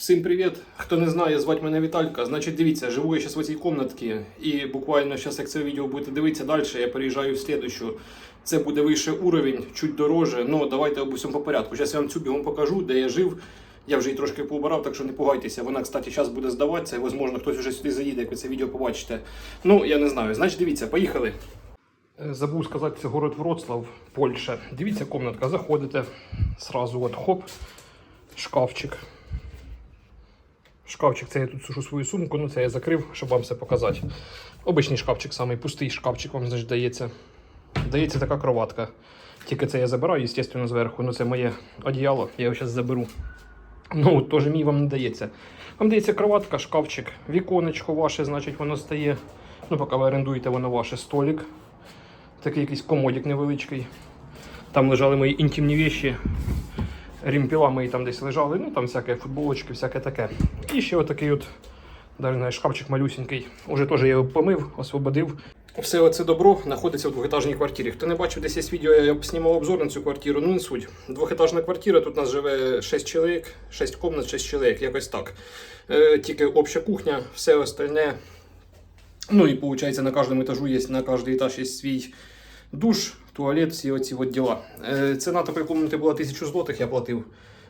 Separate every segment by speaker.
Speaker 1: Всім привіт! Хто не знає, звати мене Віталька. Значить, дивіться, живу я зараз в цій кімнатці, і буквально зараз, як це відео будете дивитися далі, я переїжджаю в слідущу. Це буде вищий уровень, чуть дороже. Ну, давайте об усьому по порядку. Зараз я вам цю бігом покажу, де я жив. Я вже її трошки поубирав, так що не пугайтеся. Вона, кстати, зараз буде здаватися, і, можливо, хтось вже сюди заїде, як ви це відео побачите. Ну, я не знаю. Значить, дивіться, поїхали. Е, Забув сказати, це город Вроцлав, Польща. Дивіться, комнатка, заходите. Сразу от хоп, шкафчик. Шкафчик, це я тут сушу свою сумку, ну це я закрив, щоб вам все показати. Обичний шкафчик, самий пустий шкафчик вам значить, дається. Дається така кроватка. Тільки це я забираю, звісно, зверху. Ну це моє одіяло, я його зараз заберу. Ну, теж мій вам не дається. Вам дається кроватка, шкафчик, віконечко ваше, значить, воно стає. Ну, поки ви орендуєте, воно ваше столик. Такий якийсь комодик невеличкий. Там лежали мої інтимні віші. Рімпіла мої там десь лежали, ну там всяке футболочки, всяке таке. І ще отакий от, навіть шкафчик малюсенький. Уже теж я його помив, освободив. Все оце добро знаходиться в двохетажній квартирі. Хто не бачив, десь є відео, я знімав обзор на цю квартиру, ну не суть. Двохетажна квартира, тут у нас живе 6 чоловік, 6 комнат, 6 чоловік, якось так. Е, тільки обща кухня, все остальне. Ну і виходить, на кожному етажу є, на кожний етаж є свій душ, туалет, всі оці от діла. Е, ціна такої комнати була 1000 злотих, я платив.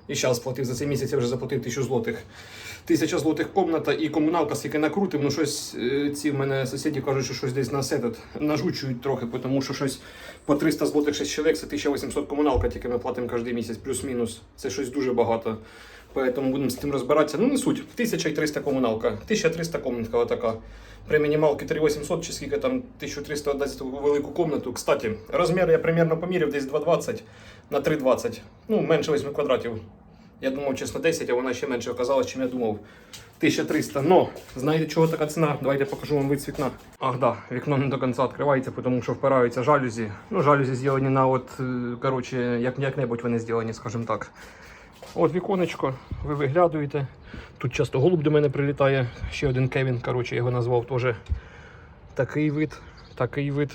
Speaker 1: І зараз платив за цей місяць, я вже заплатив 1000 злотих. 1000 злотих комната і комуналка, скільки накрутив, ну щось е, ці в мене сусіди кажуть, що щось десь этот, нажучують трохи, тому що щось по 300 злотих 6 чоловік, це 1800 комуналка, тільки ми платимо кожен місяць, плюс-мінус. Це щось дуже багато. Поэтому будемо з цим розбиратися. Ну не суть. 1300 комуналка, 1300 комнатка отака. При мінімалці 3800 чи скільки там 1300 дати таку велику комнату. Кстати, розмір я примерно поміряв десь 2,20 на 3,20. Ну, менше 8 квадратів. Я думав, чесно, 10, а вона ще менше оказалась, чим я думав. 1300. Но, знаєте, чого така ціна? Давайте покажу вам вид з вікна. Ах, да, вікно не до кінця відкривається, тому що впираються жалюзі. Ну, жалюзі зроблені на от, е, коротше, як як-небудь вони зроблені, скажімо так. От віконечко, ви виглядуєте. Тут часто голуб до мене прилітає. Ще один Кевін, коротше, його назвав теж. Такий вид, такий вид.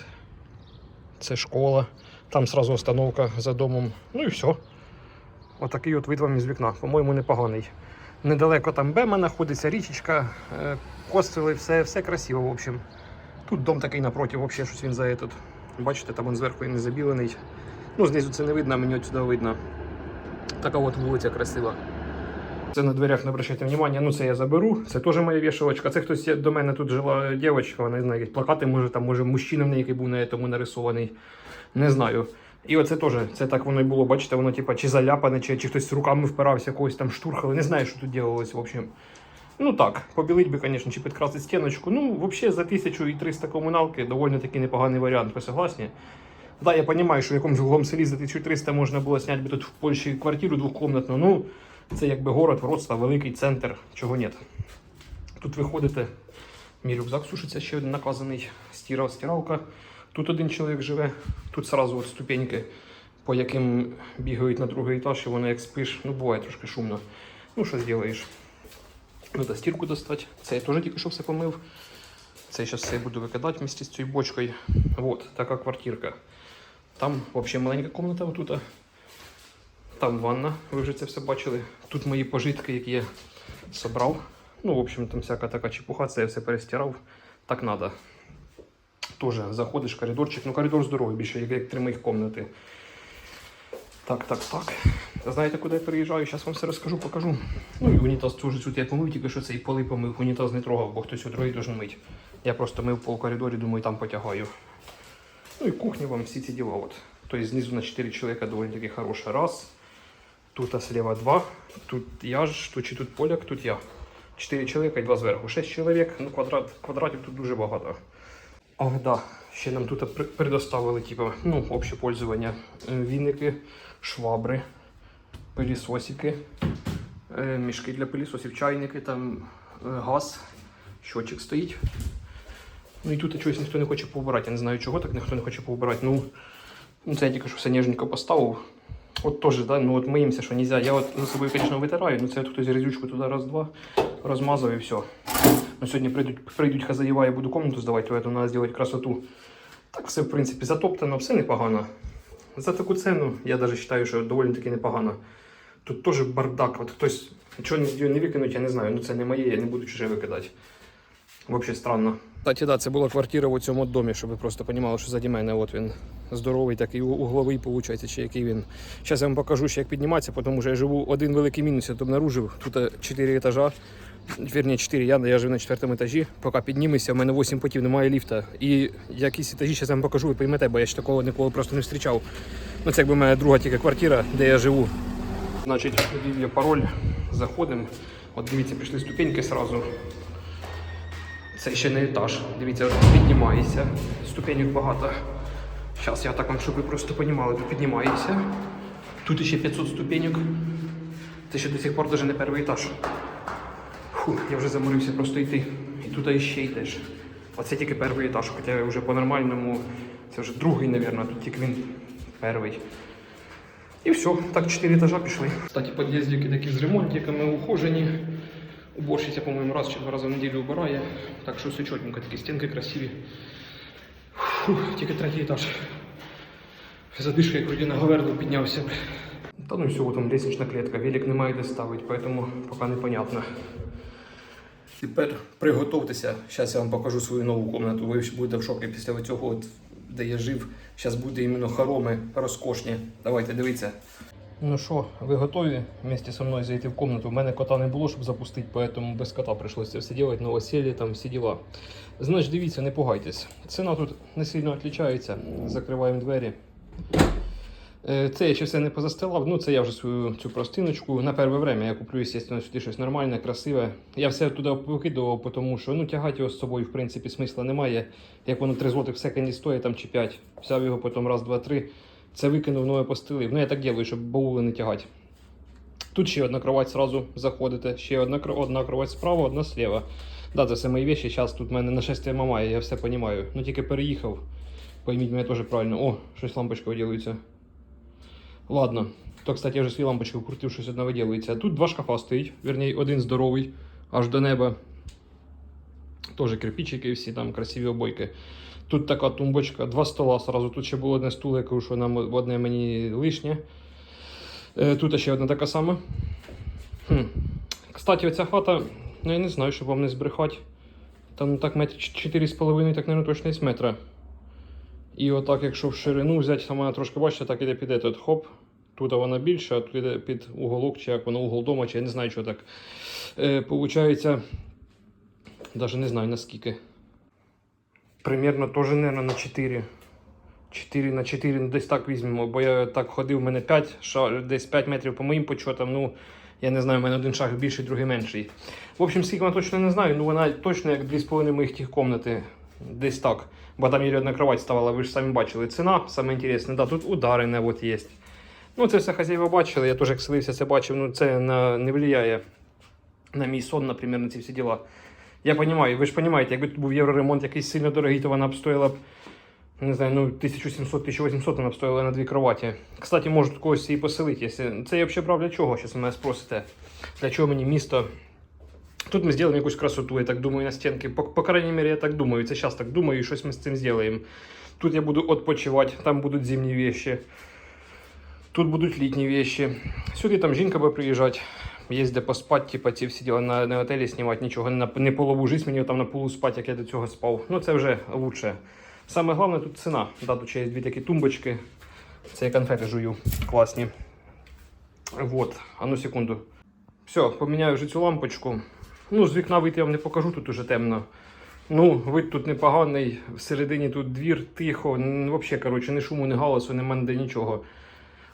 Speaker 1: Це школа. Там сразу остановка за домом. Ну і все. Отакий от вид вам із вікна. По-моєму, непоганий. Недалеко там Бема знаходиться, річечка, е, костили, все, все красиво, в общем. Тут дом такий напроти, взагалі щось він за этот. Бачите, там він зверху і не забілений. Ну, знизу це не видно, а мені отсюди видно. Така от вулиця красива. Це на дверях не обращайте внимання, ну це я заберу. Це теж моя вішалочка. Це хтось до мене тут жила дівчинка, вона не знаю, якісь плакати, може, там, може, мужчина в неї який був на тому нарисований. Не знаю. І оце теж, це так воно і було, бачите, воно типа чи заляпане, чи, чи хтось руками впирався, когось там штурхали. Не знаю, що тут робилось, в общем. Ну так, побілить би, звісно, чи підкрасити стіночку. Ну, взагалі, за 1300 комуналки доволі таки непоганий варіант, ви согласні? Да, я розумію, що в якомусь глухому селі за 1300 можна було зняти би тут в Польщі квартиру двохкомнатну. Ну, це якби город, Вроцлав, великий центр, чого нет. Тут виходите, мій рюкзак сушиться, ще один наказаний, стіра, стиралка. Тут один чоловік живе, тут от ступеньки, по яким бігають на другий етаж, і воно як спиш, ну буває трошки шумно. Ну, що зробиш? Треба стірку достати. Це я теж тільки що все помив. Це я зараз все буду викидати вместе з цією бочкою. Вот, така квартирка. Там взагалі маленька кімната отут. Там ванна, ви вже це все бачили. Тут мої пожитки, які я собрав. Ну, в общем, там всяка така чепуха, це я все перестирав. Так треба. Тоже заходиш коридорчик. Ну, коридор здоровий, більше, як, три моїх кімнати. Так, так, так. Знаєте, куди я переїжджаю? Зараз вам все розкажу, покажу. Ну і унітаз теж тут я помив, тільки що цей поли помив, унітаз не трогав, бо хтось у другий мити. Я просто мив по коридорі, думаю, там потягаю. Ну і кухня вам всі ці діла. От. Тобто знизу на 4 чоловіка доволі таки хороша. Раз. Тут а слева два. Тут я ж, тут чи тут поляк, тут я. 4 чоловіка і два зверху. 6 чоловік, ну квадрат, квадратів тут дуже багато. Ах, да. Ще нам тут предоставили, типу, ну, обще пользування. Е, Віники, швабри, пилісосики, е, мішки для пилісосів, чайники, там е, газ, щочик стоїть. Ну і тут чогось ніхто не хоче поубирати. Я не знаю чого так ніхто не хоче поубирати. Ну, ну це я тільки що все ніжненько поставив. От теж, да, ну от миємося, що нельзя. Я от за собою, звісно, витираю, ну це от хтось резючку туди раз-два розмазав і все. Ну, сьогодні прийдуть, прийдуть хазяїва, я буду комнату здавати, поэтому треба зробити красоту. Так все, в принципі, затоптано, все непогано. За таку ціну я навіть вважаю, що доволі таки непогано. Тут теж бардак. От хтось нічого не, не викинуть, я не знаю. Ну це не моє, я не буду чуже викидати. Взагалі странно. Кстати, да, це була квартира в цьому домі, щоб ви просто розуміли, що заді мене от він здоровий, такий угловий, виходить, чи який він. Зараз я вам покажу, ще як підніматися, тому що я живу один великий мінус, я тут обнаружив. Тут 4 етажа. Вірні, 4, я, я живу на четвертому етажі. Поки піднімемося, у мене 8 потів, немає ліфта. І якісь етажі зараз я вам покажу, ви поймете, бо я ще такого ніколи просто не зустрічав. Ну це якби в мене друга тільки квартира, де я живу. Значить, я пароль, заходимо. От дивіться, пішли ступеньки одразу. Це ще не етаж. Дивіться, піднімається. Ступеньок багато. Зараз я так вам, щоб ви просто розуміли, тут піднімається. Тут ще 500 ступеньок. Це ще до сих пор навіть не перший етаж. Фу, я вже заморився просто йти. І тут ще йдеш. Оце тільки перший етаж, хоча вже по-нормальному, це вже другий, мабуть, тут тільки він перший. І все, так 4 етажа пішли. Кстати, під'їздики такі з ремонтиками ухожені. Уборщиця, по-моєму, раз чи два рази в неділю убирає. Так що все чотненько, такі стінки красиві. Фу, тільки третій етаж. Задишка, як вроді на говерлу піднявся. Та ну все, там лестнична клетка, велик немає де ставити, поэтому поки непонятно. Тепер приготуйтеся. Зараз я вам покажу свою нову кімнату. Ви будете в шокі після цього, де я жив. Зараз буде іменно хороми розкошні. Давайте дивіться. Ну що, ви готові вместе со мною зайти в комнату? У мене кота не було, щоб запустити, поэтому без кота прийшлося все робити, новосілля, там всі діла. Значить, дивіться, не пугайтесь. Ціна тут не сильно відрізняється. Закриваємо двері. Е, Це я ще все не позастилав. Ну, це я вже свою цю простиночку. На перше время я куплю, звісно, сюди щось нормальне, красиве. Я все туди викидував, тому що ну, тягати його з собою, в принципі, смисла немає. Як воно 3 злотих в секонді стоїть, там чи 5. Взяв його потім раз, два, три. Це викинув, нове постелив. Ну, я так роблю, щоб баули не тягати. Тут ще одна кровать сразу заходите. Ще одна, одна кровать справа, одна слева. Да, це все мої вещи. Зараз тут в мене нашестя мамає, я все розумію. Ну тільки переїхав. Пойміть мене теж правильно. О, щось лампочка виділиться. Ладно. То, кстати, я вже свій лампочку вкрутив, щось одне виділиться. Тут два шкафа стоїть, вірні, один здоровий, аж до неба. Теж кирпичики всі там, красиві обойки. Тут така тумбочка, два стола сразу. Тут ще було одне стул, я кажу, що нам одне мені лишнє. Е, Тут ще одна така сама. Хм. Кстати, оця хата, ну я не знаю, щоб вам не збрехати. Там так метр 4,5, так, мабуть, точно є метра. І отак, якщо в ширину взяти, вона трошки бачите, так іде під этот хоп. Тут вона більша, а тут іде під уголок, чи як воно угол дома, чи я не знаю, що так. Е, получається, навіть не знаю наскільки. Примірно теж, мабуть, на 4. 4 на 4, ну десь так візьмемо, бо я так ходив, у мене 5, ша- десь 5 метрів по моїм почотам, ну, я не знаю, у мене один шаг більший, другий менший. В общем, скільки вона точно не знаю, ну вона точно як 2,5 моїх тих комнати. Десь так. Бо там є одна кровать ставала, ви ж самі бачили. Ціна, саме інтересне, да, тут ударене от є. Ну, це все хазяїва бачили, я теж як селився, це бачив, ну це на, не впливає на мій сон, наприклад, на ці всі діла. Я розумію, ви ж розумієте, якби тут був євроремонт якийсь сильно дорогий, то вона б стоїла б, не знаю, ну 1700-1800 вона б стоїла на дві кроваті. Кстати, можуть когось і поселити. Це я взагалі для чого, зараз мене спросите. Для чого мені місто? Тут ми зробимо якусь красоту, я так думаю, на стінки. По, по крайней мере, я так думаю. Це зараз так думаю, і щось ми з цим зробимо. Тут я буду відпочивати, там будуть зимні вещи. Тут будуть літні вещи. Сюди там жінка буде приїжджати. Є де поспати, типа ці всі діла на, на готелі знімати, нічого не, не полову жизнь мені там на полу спати, як я до цього спав. Ну це вже лучше. Саме головне тут ціна. Да, тут ще є дві такі тумбочки. Це я конфети жую. Класні. Вот, а ну секунду. Все, поміняю вже цю лампочку. Ну, з вікна вийти я вам не покажу, тут уже темно. Ну, вид тут непоганий, всередині тут двір, тихо, взагалі, коротше, ні шуму, ні галасу, нема ніде нічого.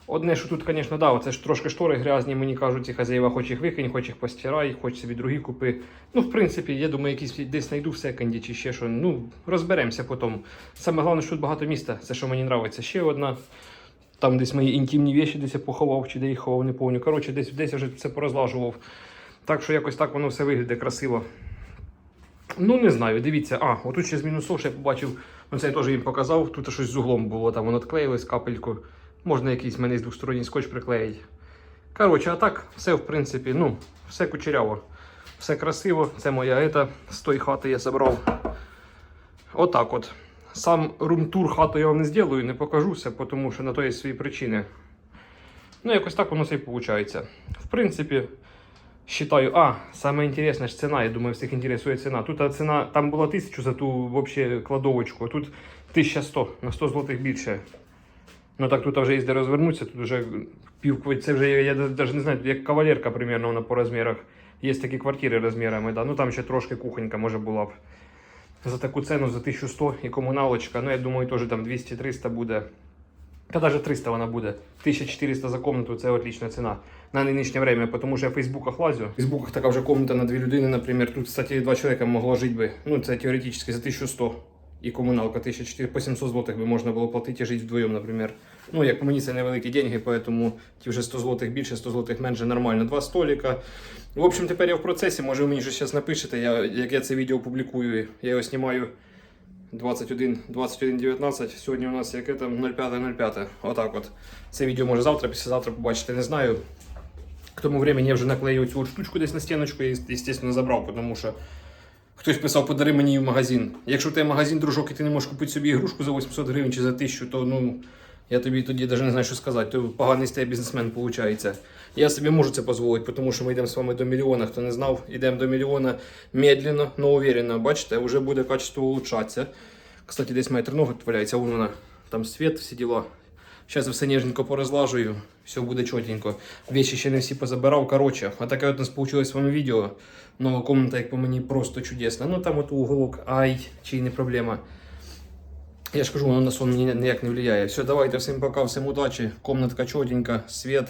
Speaker 1: Одне, що тут, звісно, да, це ж трошки штори грязні, мені кажуть, ці хазяїва, хоч їх викинь, хоч їх постирай, хоч собі другі купи. Ну, в принципі, я думаю, якісь десь знайду в секонді чи ще що. Ну, розберемося потім. Саме головне, що тут багато міста, це що мені подобається. Ще одна. Там десь мої інтимні віші десь я поховав, чи де їх ховав, не пам'ятаю. Коротше, десь, десь я вже все порозлажував. Так що якось так воно все виглядає красиво. Ну, не знаю, дивіться. А, отут ще з мінусов, що я побачив, ну це я теж їм показав. Тут щось з углом було, там воно відклеїлось капельку. Можна якийсь мене з двосторонній скотч приклеїти. Коротше, а так, все в принципі, ну, все кучеряво. Все красиво. Це моя ета з тої хати я забрав. Отак от. Сам румтур хату я вам не зроблю, не покажуся, тому що на то є свої причини. Ну, якось так воно все і виходить. В принципі, считаю, а, саме інтересне ж ціна, я думаю, всіх інтересує ціна. Тут ціна, там була 1000 за ту вообще кладовочку, а тут 1100, на 100 злотих більше. Ну так тут вже є де розвернутися, тут вже пів, це вже, я навіть не знаю, як кавалерка примерно вона по розмірах. Є такі квартири розмірами, да. ну там ще трошки кухонька може була б. За таку ціну, за 1100 і комуналочка, ну я думаю, теж там 200-300 буде. Та навіть 300 вона буде. 1400 за комнату це отлична ціна на нинішнє время, тому що я в Фейсбуках лазю. В Фейсбуках така вже комната на дві людини, наприклад. Тут, кстати, два чоловіка могло жити би. Ну, це теоретично за 1100. І комуналка 1400 по 700 злотих би можна було платити і жити вдвоєм, наприклад. Ну, як по мені, це невеликі деньги, поэтому ті вже 100 злотих більше, 100 злотих менше, нормально. Два столика. В общем, тепер я в процесі, може ви мені щось зараз напишете, я, як я це відео публікую, я його знімаю 21, 21, 19. Сьогодні у нас яке там 05, 05. Отак от. Це відео може завтра, післязавтра побачите, не знаю. К тому времени я вже наклеїв цю штучку десь на стіночку і, звісно, забрав, тому що хтось писав, подари мені в магазин. Якщо в тебе магазин, дружок, і ти не можеш купити собі ігрушку за 800 гривень чи за 1000, то ну. Я тобі тоді навіть не знаю, що сказати. То поганий з бізнесмен виходить. Я собі можу це дозволити, тому що ми йдемо з вами до мільйона. Хто не знав, йдемо до мільйона медленно, но уверенно. Бачите, вже буде качество улучшатися. Кстати, десь моя тренога валяється, вон вона. Там світ, всі діла. Зараз все ніжненько порозлажую, все буде чотенько. Вещи ще не всі позабирав. Коротше, а таке от у нас вийшло з вами відео. Нова комната, як по мені, просто чудесна. Ну там от уголок, ай, чи не проблема. Я ж кажу, на сон мені ніяк не впливає. Все, давайте, всім пока, всім удачі. Комнатка чотенька, світ.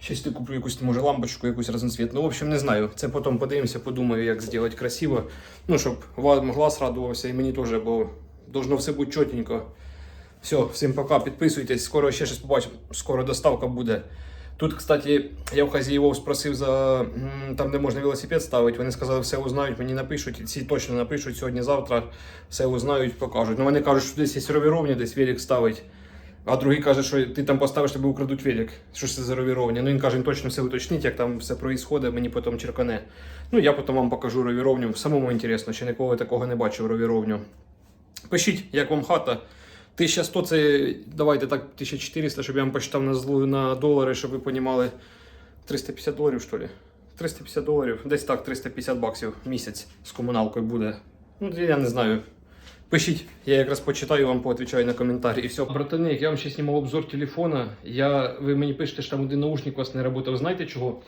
Speaker 1: Щось я куплю якусь, може, лампочку, якусь разноцвітну. В общем, не знаю. Це потім подивимося, подумаю, як зробити красиво. Ну, щоб вам глаз радувався і мені теж, бо должно все бути чотенько. Все, всім пока, підписуйтесь, скоро ще щось побачимо. Скоро доставка буде. Тут, кстати, я в хазяївов спросив за там, де можна велосипед ставити. Вони сказали, все узнають, мені напишуть. Ці точно напишуть сьогодні-завтра, все узнають, покажуть. Ну вони кажуть, що десь є ровіровня, десь велик ставить. А другий каже, що ти там поставиш, тебе украдуть велик. Що це за ровіровня? Ну він каже, він точно все уточнить, як там все проїсходить, мені потім черкане. Ну я потім вам покажу ровіровню. Самому інтересно, ще ніколи такого не бачив ровіровню. Пишіть, як вам хата. 1100 це давайте так 1400, щоб я вам посчитав на злу на долари, щоб ви понімали. 350 доларів, що ли? 350 доларів, десь так, 350 баксів в місяць з комуналкою буде. Ну, я не знаю. Пишіть, я якраз почитаю, вам поотвічаю на коментарі. І все. Братани, я вам ще знімав обзор телефона. Я, ви мені пишете, що там один наушник у вас не працював. Знаєте чого?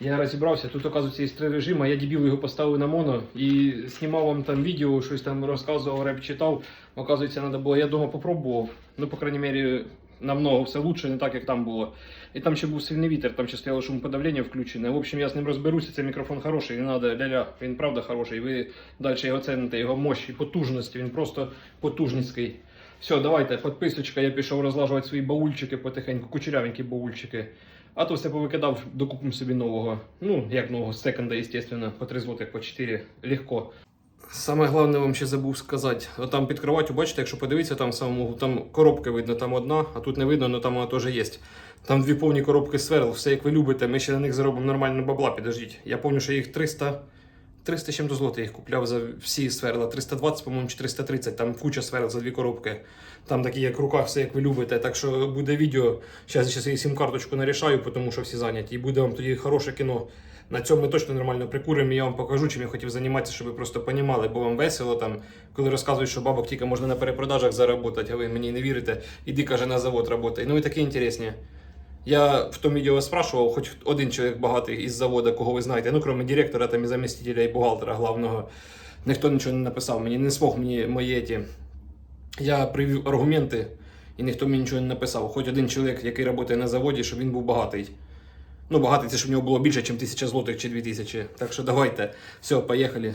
Speaker 1: Я розібрався, тут, оказується, є три режими, я дебіл його поставив на моно і знімав вам там відео, щось там розказував, реп читав. Оказується, треба було, я вдома попробував. Ну, по крайній мірі, намного все лучше, не так, як там було. І там ще був сильний вітер, там ще стояло шумоподавлення включене. В общем, я з ним розберуся, цей мікрофон хороший, не треба ля-ля, він правда хороший. Ви далі його ціните, його мощь і потужності, він просто потужницький. Все, давайте, підписочка, я пішов розлажувати свої баульчики потихеньку, кучерявенькі баульчики. А то все повикидав, докупимо собі нового. Ну, як нового, секонда, звісно, по 3 злотих, по 4, легко. Саме головне вам ще забув сказати. Там під кроваттю, бачите, якщо подивитися, там самому там коробки видно, там одна, а тут не видно, але там вона теж є. Там дві повні коробки сверл, все як ви любите. Ми ще на них заробимо нормально бабла, підождіть. Я пам'ятаю, що їх 300. 300 чим до злоти їх купляв за всі сверла. 320, по-моєму, чи 330, там куча сверл за дві коробки. Там такі, як рука, все як ви любите. Так що буде відео. Зараз я сім-карточку нарішаю, тому що всі зайняті. І буде вам тоді хороше кіно. На цьому ми точно нормально прикуримо, я вам покажу, чим я хотів займатися, щоб ви просто понімали, бо вам весело там, коли розказують, що бабок тільки можна на перепродажах заробити, а ви мені не вірите. Іди, каже, на завод роботай. Ну і такі інтересні. Я в тому відео спрашивав, хоч один чоловік багатий із заводу, кого ви знаєте, ну крім директора там, і замістителя і бухгалтера главного. Ніхто нічого не написав мені, не смог мені мої ті. Я привів аргументи, і ніхто мені нічого не написав. Хоч один чоловік, який працює на заводі, щоб він був багатий. Ну, багатий це щоб в нього було більше, ніж тисяча злотих чи дві тисячі. Так що давайте. Все, поїхали.